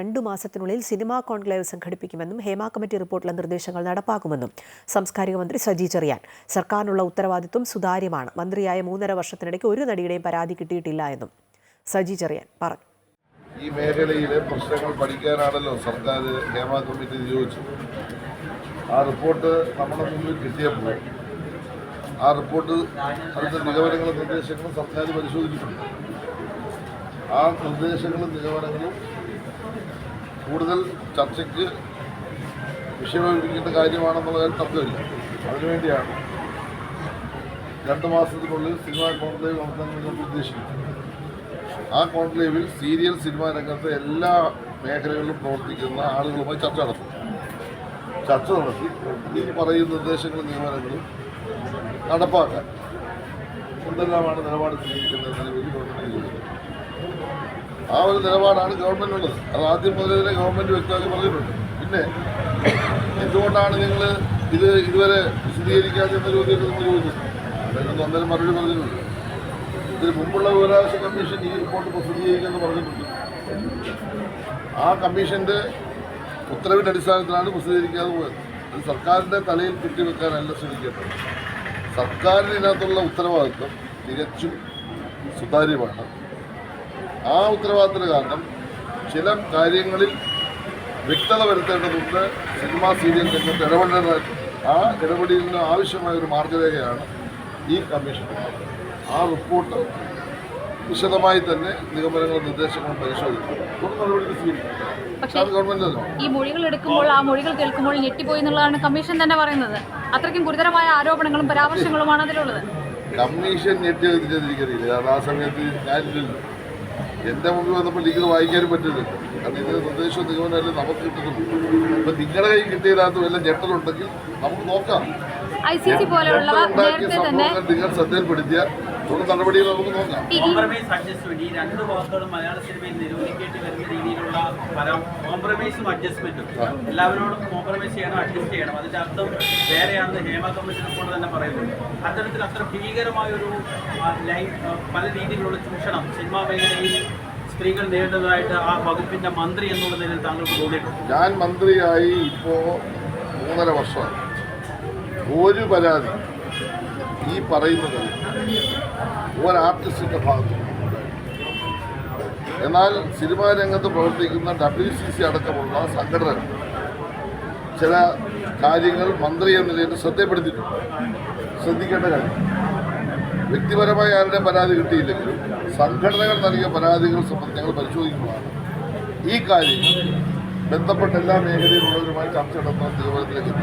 രണ്ടു മാസത്തിനുള്ളിൽ cinema conclave സംഘടിപ്പിക്കുമെന്നും ഹേമ കമ്മിറ്റി റിപ്പോർട്ടിലെ നിർദ്ദേശങ്ങൾ നടപ്പാക്കുമെന്നും സാംസ്കാരിക മന്ത്രി സജി ചെറിയാൻ. സർക്കാരിനുള്ള ഉത്തരവാദിത്വം സുതാര്യമാണ്. മന്ത്രിയായ മൂന്നര വർഷത്തിനിടയ്ക്ക് ഒരു നടിയുടെയും പരാതി കിട്ടിയിട്ടില്ല എന്നും സജി ചെറിയാൻ പറഞ്ഞു. ഈ മേഖലയിലെ പ്രശ്നങ്ങൾ പഠിക്കാനാണല്ലോ സർക്കാർ ഹേമ കമ്മിറ്റി നിയോഗിച്ചത്. ആ റിപ്പോർട്ട് നമ്മുടെ മുന്നിൽ കിട്ടിയപ്പോൾ ആ റിപ്പോർട്ട് അതിന്റെ നിഗമനങ്ങളും നിർദ്ദേശങ്ങളും സർക്കാർ പരിശോധിച്ചിട്ടുണ്ട്. ആ നിർദ്ദേശങ്ങളും നിഗമനങ്ങളും കൂടുതൽ ചർച്ചയ്ക്ക് വിഷയമൊരുക്കേണ്ട കാര്യമാണെന്നുള്ള കാര്യം തർക്കമില്ല. അതിനുവേണ്ടിയാണ് രണ്ട് മാസത്തിനുള്ളിൽ സിനിമാ കോൺക്ലേവ് നടത്താൻ നിങ്ങൾ ഉദ്ദേശിക്കുന്നത്. ആ കോൺക്ലേവിൽ സീരിയൽ സിനിമാ രംഗത്തെ എല്ലാ മേഖലകളിലും പ്രവർത്തിക്കുന്ന ആളുകളുമായി ചർച്ച നടത്തും. ചർച്ച നടത്തി ഈ പറയുന്ന നിർദ്ദേശങ്ങളും നിയമനങ്ങളും നടപ്പാക്കാൻ എന്തെല്ലാമാണ് നിലപാട് സ്വീകരിക്കുന്നത് നിലവിൽ ഗവൺമെന്റ് ആ ഒരു നിലപാടാണ് ഗവൺമെന്റ് ഉള്ളത്. അത് ആദ്യം മുതലേ തന്നെ ഗവൺമെന്റ് വ്യക്തമാക്കി പറഞ്ഞിട്ടുണ്ട്. പിന്നെ എന്തുകൊണ്ടാണ് നിങ്ങൾ ഇത് ഇതുവരെ വിശദീകരിക്കാതെ എന്ന ചോദ്യം നിങ്ങൾ ചോദിച്ചു അന്നേരം മറുപടി പറഞ്ഞിട്ടുണ്ട്. ഇതിന് മുമ്പുള്ള വിവരാവകാശ കമ്മീഷൻ ഈ റിപ്പോർട്ട് പ്രസിദ്ധീകരിക്കുമെന്ന് പറഞ്ഞിട്ടുണ്ട്. ആ കമ്മീഷന്റെ ഉത്തരവിന്റെ അടിസ്ഥാനത്തിലാണ് പ്രസിദ്ധീകരിക്കാതെ പോയത്. അത് സർക്കാരിന്റെ തലയിൽ കെട്ടിവെക്കാനല്ല ശ്രമിക്കേണ്ടത്. സർക്കാരിന് ഇതിനകത്തുള്ള ഉത്തരവാദിത്വം തികച്ചും സുതാര്യമാണ്. ആ ഉത്തരവാദിത്തത്തിന് കാരണം ചില കാര്യങ്ങളിൽ വ്യക്തത വരുത്തേണ്ടതുണ്ട്. സിനിമാ സീരിയൽ രംഗത്ത് ഇടപെടേണ്ട ആ ഇടപെടലിന് ആവശ്യമായ ഒരു മാർഗരേഖയാണ് ഈ കമ്മീഷൻ ആ റിപ്പോർട്ട് വിശദമായി തന്നെ നിഗമനങ്ങളും നിർദ്ദേശങ്ങളും പരിശോധിക്കും. നടപടികൾ സ്വീകരിക്കും. ഈ മൊഴികൾ എടുക്കുമ്പോൾ ആ മൊഴികൾ കേൾക്കുമ്പോൾ ഞെട്ടിപ്പോയി എന്നുള്ളതാണ് കമ്മീഷൻ തന്നെ പറയുന്നത്. അത്രയ്ക്കും ഗുരുതരമായ ആരോപണങ്ങളും പരാമർശങ്ങളുമാണ് അതിലുള്ളത്. കമ്മീഷൻ ഞെട്ടി കാരണം ആ സമയത്ത് ഞാനില്ലല്ലോ എന്റെ മുമ്പിൽ വന്നപ്പോൾ ലീഗ് വായിക്കാനും പറ്റില്ല കാരണം ഇതിന് നിർദ്ദേശവും നിഗമനമല്ലേ നമുക്ക് കിട്ടുന്നുള്ളൂ അപ്പം നിങ്ങളുടെ കയ്യിൽ കിട്ടിയതിനകത്ത് വല്ല ഞെട്ടലുണ്ടെങ്കിൽ നമുക്ക് നോക്കാം. നിങ്ങൾ ശ്രദ്ധയിൽപ്പെടുത്തിയാൽ തുടർ നടപടികൾ നമുക്ക് നോക്കാം. കോംപ്രമൈസ് അഡ്ജസ്റ്റ്മെന്റ് പല കോംപ്രമൈസും എല്ലാവരോടും കോംപ്രമൈസ് ചെയ്യണം അഡ്ജസ്റ്റ് ചെയ്യണം. അതിന്റെ അർത്ഥം വേറെയാണെന്ന് ഹേമ കമ്മീഷൻ റിപ്പോർട്ട് തന്നെ പറയുന്നുണ്ട്. അത്തരത്തിൽ അത്ര ഭീകരമായ ഒരു ലൈൻ പല രീതിയിലുള്ള ചൂഷണം സിനിമാ മേഖലയിൽ സ്ത്രീകൾ നേരിടുന്നതായിട്ട് ആ വകുപ്പിന്റെ മന്ത്രി എന്നുള്ള നിലയിൽ താങ്കൾക്ക് തോന്നിയിട്ടുണ്ട്? ഞാൻ മന്ത്രിയായി ഇപ്പോ മൂന്നര വർഷം ഒരു പരാതി ഈ പറയുന്നത് ഒരു ആർട്ടിസ്റ്റിന്റെ ഭാഗത്ത് എന്നാൽ സിനിമാ രംഗത്ത് പ്രവർത്തിക്കുന്ന ഡബ്ല്യു സി സി അടക്കമുള്ള സംഘടനകൾ ചില കാര്യങ്ങൾ മന്ത്രി എന്ന നിലയിൽ ശ്രദ്ധപ്പെടുത്തിയിട്ടുണ്ട്. ശ്രദ്ധിക്കേണ്ട കാര്യം വ്യക്തിപരമായി ആരുടെ പരാതി കിട്ടിയില്ലെങ്കിലും സംഘടനകൾ നൽകിയ പരാതികൾ സംബന്ധിച്ച് ഞങ്ങൾ പരിശോധിക്കുന്നതാണ്. ഈ കാര്യങ്ങൾ ബന്ധപ്പെട്ട എല്ലാ മേഖലയിലുള്ളവരുമായി ചർച്ച നടത്തുന്ന തീരുമാനത്തിലേക്ക്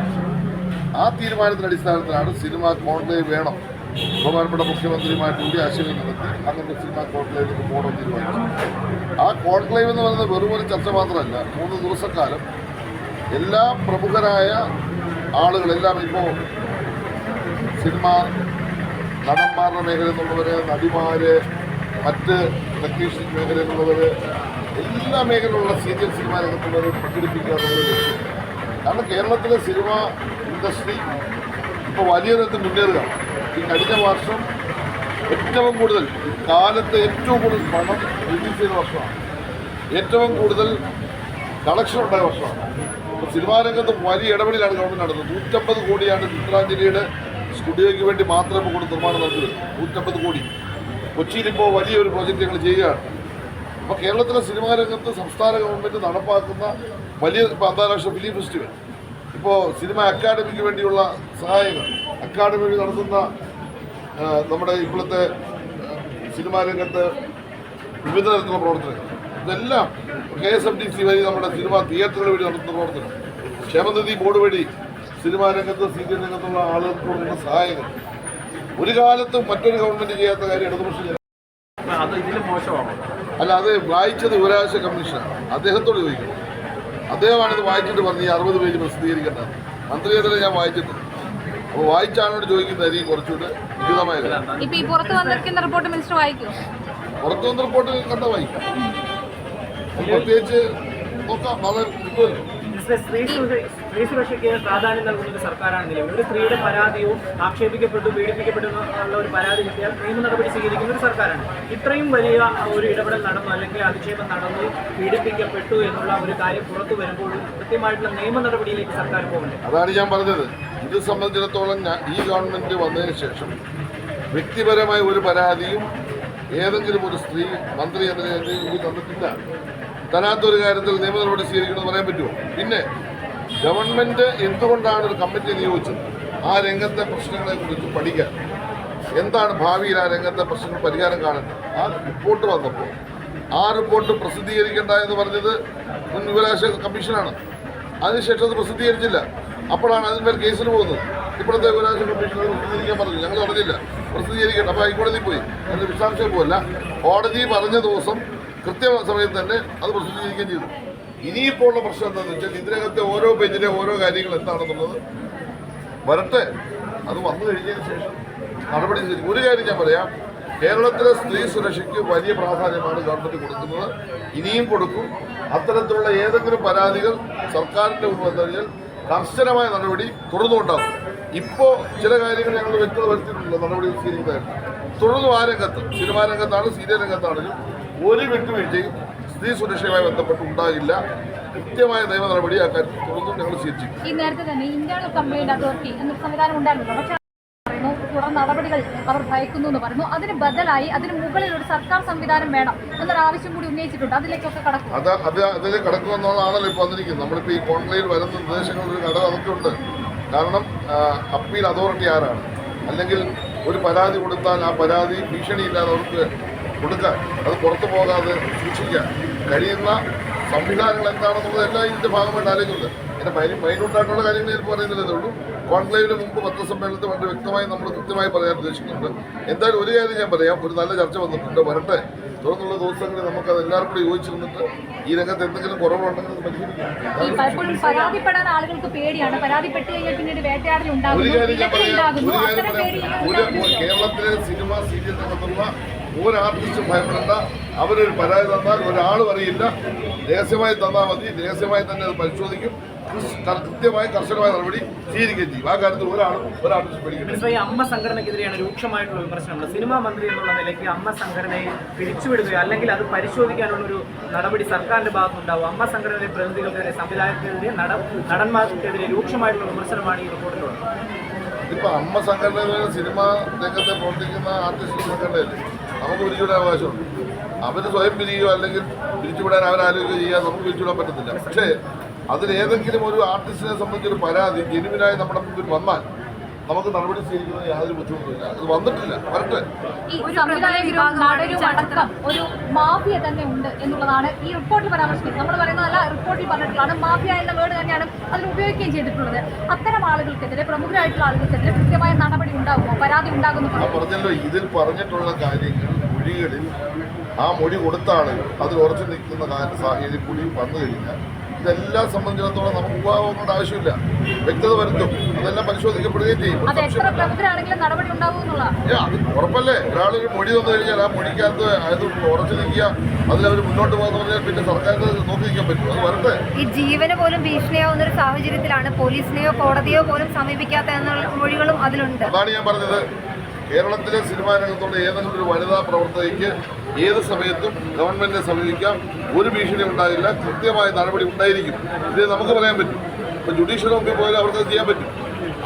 ആ തീരുമാനത്തിന്റെ അടിസ്ഥാനത്തിലാണ് സിനിമ കോൺക്ലേവ് വേണം. ബഹുമാനപ്പെട്ട മുഖ്യമന്ത്രിയുമായിട്ട് കൂടിയാശയം നടത്തി. അങ്ങനെ സിനിമ കോൺക്ലേവിലേക്ക് പോകണം തീരുമാനിച്ചു. ആ കോൺക്ലേവ് എന്ന് പറയുന്നത് വെറും ഒരു ചർച്ച മാത്രമല്ല മൂന്ന് ദിവസക്കാലം എല്ലാ പ്രമുഖരായ ആളുകളെല്ലാം ഇപ്പോൾ സിനിമ നടന്മാരുടെ മേഖലയിൽ നിന്നുള്ളവർ നടിമാര് മറ്റ് ടെക്നീഷ്യൻ മേഖലയിൽ എല്ലാ മേഖലയിലുള്ള സീനിയർ സിനിമ രംഗത്തുള്ളവർ പ്രകടിപ്പിക്കുക എന്നുള്ള ലക്ഷ്യം. കാരണം കേരളത്തിലെ സിനിമ ഇൻഡസ്ട്രി ഇപ്പോൾ വലിയ തരത്തിൽ മുന്നേറുകയാണ്. ഈ കഴിഞ്ഞ വർഷം ഏറ്റവും കൂടുതൽ കാലത്ത് ഏറ്റവും കൂടുതൽ പണം റിലീസ് ചെയ്ത വർഷമാണ്. ഏറ്റവും കൂടുതൽ കളക്ഷൻ ഉണ്ടായ വർഷമാണ്. അപ്പോൾ സിനിമാ രംഗത്ത് വലിയ ഇടപെടലാണ് ഗവൺമെന്റ് നടത്തുന്നത്. നൂറ്റമ്പത് കോടിയാണ് ചിത്രാഞ്ജലിയുടെ സ്റ്റുഡിയോയ്ക്ക് വേണ്ടി മാത്രം ഇപ്പോൾ കൊണ്ട് നിർമ്മാണം നടത്തുന്നത് നൂറ്റമ്പത് കോടി. കൊച്ചിയിലിപ്പോൾ വലിയൊരു പ്രോജക്റ്റ് ഞങ്ങൾ ചെയ്യുകയാണ്. അപ്പോൾ കേരളത്തിലെ സിനിമാ രംഗത്ത് സംസ്ഥാന ഗവൺമെന്റ് നടപ്പാക്കുന്ന വലിയ ഇപ്പോൾ അന്താരാഷ്ട്ര ഫിലിം ഫെസ്റ്റിവൽ ഇപ്പോൾ സിനിമ അക്കാദമിക്ക് വേണ്ടിയുള്ള സഹായങ്ങൾ. അക്കാദമി നടത്തുന്ന നമ്മുടെ ഇപ്പോഴത്തെ സിനിമാ രംഗത്ത് വിവിധ തരത്തിലുള്ള പ്രവർത്തനങ്ങൾ. ഇതെല്ലാം K S F D C വഴി നമ്മുടെ സിനിമാ തിയേറ്ററുകൾ വഴി നടത്തുന്ന പ്രവർത്തനം. ക്ഷേമനിധി ബോർഡ് വഴി സിനിമാ രംഗത്ത് സീരിയൽ രംഗത്തുള്ള ആളുകൾക്ക് കൊടുക്കുന്ന സഹായങ്ങൾ. ഒരു കാലത്തും മറ്റൊരു ഗവൺമെന്റ് ചെയ്യാത്ത കാര്യം ഇടതുപക്ഷം അല്ല അത് വായിച്ചത് യുവരാശ കമ്മീഷൻ അദ്ദേഹത്തോട് ചോദിക്കണം അദ്ദേഹമാണ് ഇത് വായിച്ചിട്ട് പറഞ്ഞ് ഈ അറുപത് പേജ് പ്രസിദ്ധീകരിക്കേണ്ടത്. മന്ത്രിയെതിരെ ഞാൻ വായിച്ചിട്ടുണ്ട്. അപ്പോൾ വായിച്ച ആളോട് ചോദിക്കുന്നതായിരിക്കും കുറച്ചുകൂടെ ഉചിതമായ കാര്യം ഇപ്പൊ ഈ പുറത്തു വന്നിരിക്കുന്ന റിപ്പോർട്ട് മിനിസ്റ്റർ വായിക്കും പുറത്തു വന്ന റിപ്പോർട്ട് കണ്ട വായിക്കാം. പ്രത്യേകിച്ച് നോക്കാം നാളെ കിട്ടുമല്ലോ മിനിസ്റ്റർ സ്ത്രീ സുര- സ്ത്രീ സുരക്ഷയ്ക്ക് പ്രാധാന്യം നൽകുന്ന ഒരു സർക്കാരാണ് നിലവിൽ. ഒരു സ്ത്രീയുടെ പരാതിയോ ആക്ഷേപിക്കപ്പെട്ടു പീഡിപ്പിക്കപ്പെട്ടു എന്നുള്ള ഒരു പരാതി കിട്ടിയാൽ നിയമ നടപടി സ്വീകരിക്കുന്ന ഒരു സർക്കാരാണ്. ഇത്രയും വലിയ ഒരു ഇടപെടൽ നടന്നു അല്ലെങ്കിൽ അധിക്ഷേപം നടന്നു പീഡിപ്പിക്കപ്പെട്ടു എന്നുള്ള ഒരു കാര്യം പുറത്തു വരുമ്പോൾ കൃത്യമായിട്ടുള്ള നിയമ നടപടിയിലേക്ക് സർക്കാർ പോകുന്നത് അതാണ് ഞാൻ പറഞ്ഞത്. ഇത് സംബന്ധിച്ചിടത്തോളം ഞാൻ ഈ ഗവൺമെന്റ് വന്നതിന് ശേഷം വ്യക്തിപരമായ ഒരു പരാതിയും ഏതെങ്കിലും ഒരു സ്ത്രീ മന്ത്രി എന്ന രീതിയിൽ തന്നിട്ടില്ല. തരാത്തൊരു കാര്യത്തിൽ നിയമ നടപടി സ്വീകരിക്കണമെന്ന് പറയാൻ പറ്റുമോ? പിന്നെ ഗവൺമെന്റ് എന്തുകൊണ്ടാണ് ഒരു കമ്മിറ്റി നിയോഗിച്ചത്? ആ രംഗത്തെ പ്രശ്നങ്ങളെ കുറിച്ച് പഠിക്കാൻ. എന്താണ് ഭാവിയിൽ ആ രംഗത്തെ പ്രശ്നങ്ങൾ പരിഹാരം കാണേണ്ടത് ആ റിപ്പോർട്ട് വന്നപ്പോൾ ആ റിപ്പോർട്ട് പ്രസിദ്ധീകരിക്കേണ്ട എന്ന് പറഞ്ഞത് മുൻ വിവരാശ കമ്മീഷനാണ്. അതിനുശേഷം അത് പ്രസിദ്ധീകരിച്ചില്ല. അപ്പോഴാണ് അതിന്മേൽ കേസിന് പോകുന്നത്. ഇപ്പോഴത്തെ കമ്മീഷൻ അത് പ്രസിദ്ധീകരിക്കാൻ പറഞ്ഞു ഞങ്ങൾ പറഞ്ഞില്ല. പ്രസിദ്ധീകരിക്കട്ടെ. അപ്പോൾ ഹൈക്കോടതി പോയി. അതിന്റെ വിശദാംശം പോല കോടതി പറഞ്ഞ ദിവസം കൃത്യ സമയത്ത് തന്നെ അത് പ്രസിദ്ധീകരിക്കുകയും ചെയ്തു. ഇനിയിപ്പോൾ ഉള്ള പ്രശ്നം എന്താണെന്ന് വെച്ചാൽ ഇതിനകത്തെ ഓരോ പേജിലെ ഓരോ കാര്യങ്ങൾ എന്താണെന്നുള്ളത് വരട്ടെ. അത് വന്നു കഴിഞ്ഞതിന് ശേഷം നടപടി ഒരു കാര്യം ഞാൻ പറയാം. കേരളത്തിലെ സ്ത്രീ സുരക്ഷയ്ക്ക് വലിയ പ്രാധാന്യമാണ് ഗവൺമെന്റ് കൊടുക്കുന്നത്. ഇനിയും കൊടുക്കും. അത്തരത്തിലുള്ള ഏതെങ്കിലും പരാതികൾ സർക്കാരിന്റെ മുമ്പ് വന്നു കഴിഞ്ഞാൽ കർശനമായ നടപടി തുടർന്നുണ്ടാകും ഇപ്പോൾ ചില കാര്യങ്ങൾ ഞങ്ങൾ വ്യക്തത വരുത്തിയിട്ടുള്ള നടപടി സ്വീകരിക്കുന്നതായിട്ട് തുടർന്നും ആ രംഗത്ത് സിനിമാ രംഗത്താണ് സീരിയൽ രംഗത്താണെങ്കിലും ഒരു വിട്ടുവീഴ്ചയും സ്ത്രീ സുരക്ഷയുമായി ബന്ധപ്പെട്ട് ഉണ്ടാകില്ല കൃത്യമായ നിയമ നടപടി ആ കാര്യത്തിൽ തുടർന്നും ഞങ്ങൾ സ്വീകരിച്ചിരിക്കും തുടർ നടപടികൾ അവർ ഭയക്കുന്നു എന്ന് പറയുന്നു. അതിന് ബദലായി അതിന് മുകളിൽ ഒരു സർക്കാർ സംവിധാനം വേണം എന്നൊരു ആവശ്യം കൂടി ഉന്നയിച്ചിട്ടുണ്ട്. അതിലേക്കൊക്കെ കടക്കും. അത് അത് അതിലേക്ക് കടക്കും എന്നുള്ളതാണല്ലോ ഇപ്പോൾ വന്നിരിക്കുന്നത്. നമ്മളിപ്പോൾ ഈ കോൺക്ലേവിൽ വരുന്ന നിർദ്ദേശങ്ങൾ ഒരു ഘടകം അതൊക്കെ ഉണ്ട്. കാരണം അപ്പീൽ അതോറിറ്റി ആരാണ്? അല്ലെങ്കിൽ ഒരു പരാതി കൊടുത്താൽ ആ പരാതി ഭീഷണിയില്ലാതെ അവർക്ക് കൊടുക്കാൻ അത് പുറത്തു പോകാതെ സൂക്ഷിക്കാൻ കഴിയുന്ന സംവിധാനങ്ങൾ എന്താണെന്നുള്ളത് എല്ലാം ഇതിന്റെ ഭാഗമായിട്ട് ആലോചിക്കുന്നുണ്ട്. എന്റെ മൈൻ മൈനൂട്ടായിട്ടുള്ള കാര്യങ്ങൾ ഞാൻ പറയുന്നില്ലേ ഉള്ളൂ. കോൺക്ലേവിന് മുമ്പ് പത്രസമ്മേളനത്തിൽ വളരെ വ്യക്തമായി നമ്മൾ കൃത്യമായി പറയാൻ ഉദ്ദേശിക്കുന്നുണ്ട്. എന്തായാലും ഒരു കാര്യം ഞാൻ പറയാം. ഒരു നല്ല ചർച്ച വന്നിട്ടുണ്ട്. വരട്ടെ. തുടർന്നുള്ള ദിവസങ്ങളിൽ നമുക്ക് അത് എല്ലാവരും കൂടി യോജിച്ചിരുന്നിട്ട് ഈ രംഗത്ത് എന്തെങ്കിലും കുറവുണ്ടെങ്കിൽ. കേരളത്തിലെ സിനിമ സീരിയൽ രംഗത്തുള്ള ഒരു ആർട്ടിസ്റ്റും ഭയപ്പെടേണ്ട. അവരൊരു പരാതി തന്നാൽ ഒരാളും അറിയില്ല. രഹസ്യമായി തന്നാൽ മതി. രഹസ്യമായി തന്നെ അത് പരിശോധിക്കും. കൃത്യമായ കർശനമായ നടപടി സ്വീകരിക്കുകയും ചെയ്യും. ആ കാര്യത്തിൽ ഒരാളും ഒരാളും അമ്മ സംഘടനക്കെതിരെയാണ് രൂക്ഷമായിട്ടുള്ള വിമർശനം സിനിമാ മന്ത്രി എന്നുള്ള നിലയ്ക്ക് അമ്മ സംഘടനയെ പിരിച്ചുവിടുകയോ അല്ലെങ്കിൽ അത് പരിശോധിക്കാനുള്ള ഒരു നടപടി സർക്കാരിന്റെ ഭാഗത്തുണ്ടാവും. അമ്മ സംഘടനയിലെ പ്രതിനിധികൾക്കെതിരെ സംവിധായകർക്കെതിരെ നട നടന്മാർക്കെതിരെ രൂക്ഷമായിട്ടുള്ള വിമർശനമാണ് ഈ റിപ്പോർട്ടിലുള്ളത്. ഇപ്പൊ അമ്മ സംഘടന സിനിമാ സിനിമ രംഗത്തെ പ്രവർത്തിക്കുന്ന ആർട്ടിസ്റ്റ് സംഘടനയല്ലേ? നമുക്ക് പിരിച്ചുവിടാൻ അവകാശമുണ്ട്. അവർ സ്വയം പിരിയോ അല്ലെങ്കിൽ പിരിച്ചുവിടാൻ അവരാലോചിക്കുകയോ ചെയ്യാൻ നമുക്ക് പിരിച്ചുവിടാൻ പറ്റത്തില്ല. പക്ഷേ അതിൽ ഏതെങ്കിലും ഒരു ആർട്ടിസ്റ്റിനെ സംബന്ധിച്ചൊരു പരാതി ജെനുവിനായി നമ്മുടെ മുമ്പിൽ വന്നാൽ നമുക്ക് നടപടി സ്വീകരിക്കുന്നത് യാതൊരു ബുദ്ധിമുട്ടില്ല അത് വന്നിട്ടില്ല. വരട്ടെ. ഒരു മാഫിയ തന്നെ ഉണ്ട് എന്നുള്ളതാണ് ഈ റിപ്പോർട്ടിൽ പരാമർശിക്കുന്നത്. നമ്മൾ പറയുന്നതല്ല റിപ്പോർട്ടിൽ പറഞ്ഞിട്ടുള്ളതാണ്. മാഫിയ എന്ന വേർഡ് തന്നെയാണ് അതിൽ ഉപയോഗിക്കുകയും ചെയ്തിട്ടുള്ളത്. അത്തരം ആളുകൾക്കെതിരെ പ്രമുഖരായിട്ടുള്ള ആളുകൾക്കെതിരെ കൃത്യമായ നടപടി ഉണ്ടാകുമോ? പരാതി ഉണ്ടാകുന്നു പറഞ്ഞല്ലോ ഇതിൽ പറഞ്ഞിട്ടുള്ള കാര്യങ്ങൾ മൊഴികളിൽ ആ മൊഴി കൊടുത്താണ് ആളുകൾ അതിൽ ഉറച്ചു നിൽക്കുന്ന സാഹചര്യം കൂടി വന്നു കഴിഞ്ഞാൽ ഇതെല്ലാം സംബന്ധിച്ചിടത്തോളം നമുക്ക് ഉപയോഗങ്ങളുടെ ആവശ്യമില്ല. വ്യക്തത വരുത്തും. അതെല്ലാം പരിശോധിക്കപ്പെടുകയും ചെയ്യും. ഒരു ഉറപ്പല്ലേ? ഒരാളൊരു മൊഴി വന്നു കഴിഞ്ഞാൽ ആ മൊഴിക്കകത്ത് അത് ഉറച്ചു നിൽക്കുക അവർ മുന്നോട്ട് പോകുന്ന പറഞ്ഞാൽ പിന്നെ സർക്കാരിന് നോക്കി നിൽക്കാൻ പറ്റും. അത് വരട്ടെ. ഈ ജീവന് പോലും ഭീഷണിയാവുന്ന ഒരു സാഹചര്യത്തിലാണ് പോലീസിനെയോ കോടതിയോ പോലും സമീപിക്കാത്ത എന്നുള്ള മൊഴികളും അതിലുണ്ട്. അതാണ് ഞാൻ പറഞ്ഞത്. കേരളത്തിലെ സിനിമാ രംഗത്തോട് ഏതെങ്കിലും ഒരു വനിതാ പ്രവർത്തകയ്ക്ക് ഏത് സമയത്തും ഗവൺമെന്റിനെ സമീപിക്കാം. ഒരു ഭീഷണി ഉണ്ടാകില്ല. കൃത്യമായ നടപടി ഉണ്ടായിരിക്കും. ഇത് നമുക്ക് പറയാൻ പറ്റും. ഇപ്പൊ ജുഡീഷ്യൽ മുമ്പിൽ പോയാലും അവർക്ക് ചെയ്യാൻ പറ്റും.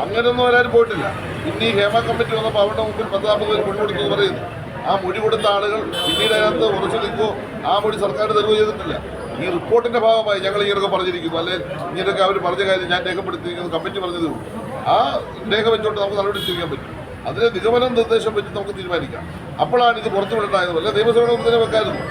അങ്ങനെയൊന്നും വരാനും പോയിട്ടില്ല. പിന്നെ ഈ ഹേമ കമ്മിറ്റി വന്നപ്പോൾ അവരുടെ മുമ്പിൽ പത്താമത് മൊഴി കൊടുത്തു പറയുന്നു. ആ മുടി കൊടുത്ത ആളുകൾ പിന്നീട് അതിനകത്ത് ഉറച്ചു നിൽക്കുമോ ആ മുടി സർക്കാർ തെളിവ് ചെയ്തിട്ടില്ല. ഈ റിപ്പോർട്ടിന്റെ ഭാഗമായി ഞങ്ങൾ ഇങ്ങനെയൊക്കെ പറഞ്ഞിരിക്കുന്നു. അല്ലെ ഇങ്ങനെയൊക്കെ അവർ പറഞ്ഞ കാര്യം ഞാൻ രേഖപ്പെടുത്തിയിരിക്കുന്നത് കമ്മിറ്റി പറഞ്ഞതേ ഉള്ളൂ. ആ രേഖ വെച്ചോട്ട് നമുക്ക് നടപടി സ്വീകരിക്കാൻ പറ്റും. അതിന് നിഗമനം നിർദ്ദേശം വെച്ച് നമുക്ക് തീരുമാനിക്കാം. അപ്പോഴാണ് ഇത് പുറത്തു വിടേണ്ടത് അല്ല നിയമസഭയുടെ തന്നെ വെക്കായിരുന്നു.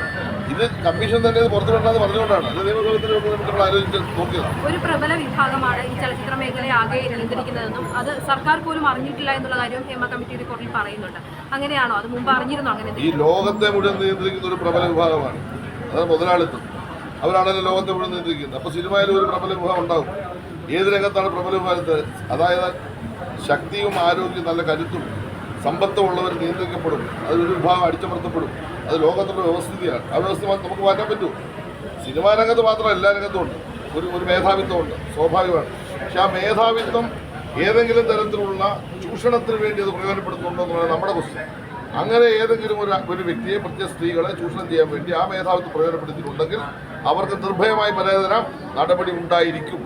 ഇത് കമ്മീഷൻ തന്നെ ഇത് പുറത്തു പറഞ്ഞുകൊണ്ടാണ്. അത് നിയമസഭത്തിൽ നമ്മൾ ആലോചിച്ച് നോക്കിയതാണ്. ഒരു പ്രബല വിഭാഗമാണ് ഈ ചലച്ചിത്ര മേഖലയെ ആകെ നിയന്ത്രിക്കുന്നതെന്നും അത് സർക്കാർ പോലും അറിഞ്ഞിട്ടില്ല എന്നുള്ള കാര്യം ഹേമ കമ്മിറ്റി റിപ്പോർട്ടിൽ പറയുന്നുണ്ട്. അങ്ങനെയാണോ? അത് മുമ്പ് അറിഞ്ഞിരുന്നു അങ്ങനെ ഈ ലോകത്തെ മുഴുവൻ നിയന്ത്രിക്കുന്ന ഒരു പ്രബല വിഭാഗമാണ്. അതാണ് മുതലാളിത്തം. അവരാണല്ലോ ലോകത്തെ മുഴുവൻ നിയന്ത്രിക്കുന്നത്. അപ്പോൾ സിനിമയിൽ ഒരു പ്രബല വിഭാഗം ഉണ്ടാവും. ഏത് രംഗത്താണ് പ്രബല വിഭാഗത്ത്? അതായത് ശക്തിയും ആരോഗ്യവും നല്ല കരുത്തും സമ്പത്തും ഉള്ളവർ നിയന്ത്രിക്കപ്പെടും അതൊരു വിഭാഗം അടിച്ചമർത്തപ്പെടും. അത് ലോകത്തുള്ള വ്യവസ്ഥിതിയാണ്. ആ വ്യവസ്ഥ നമുക്ക് മാറ്റാൻ പറ്റൂ. സിനിമാ രംഗത്ത് മാത്രമല്ല എല്ലാ രംഗത്തും ഉണ്ട്. ഒരു ഒരു മേധാവിത്വമുണ്ട്. സ്വാഭാവികമാണ്. പക്ഷെ ആ മേധാവിത്വം ഏതെങ്കിലും തരത്തിലുള്ള ചൂഷണത്തിന് വേണ്ടി അത് പ്രയോജനപ്പെടുത്തുന്നുണ്ടോ എന്നുള്ളത് നമ്മുടെ ക്വസ്റ്റ്യൻ അങ്ങനെ ഏതെങ്കിലും ഒരു ഒരു വ്യക്തിയെ പ്രത്യേക സ്ത്രീകളെ ചൂഷണം ചെയ്യാൻ വേണ്ടി ആ മേധാവിത്വം പ്രയോജനപ്പെടുത്തിയിട്ടുണ്ടെങ്കിൽ അവർക്ക് നിർഭയമായി പരാതി നടപടി ഉണ്ടായിരിക്കും.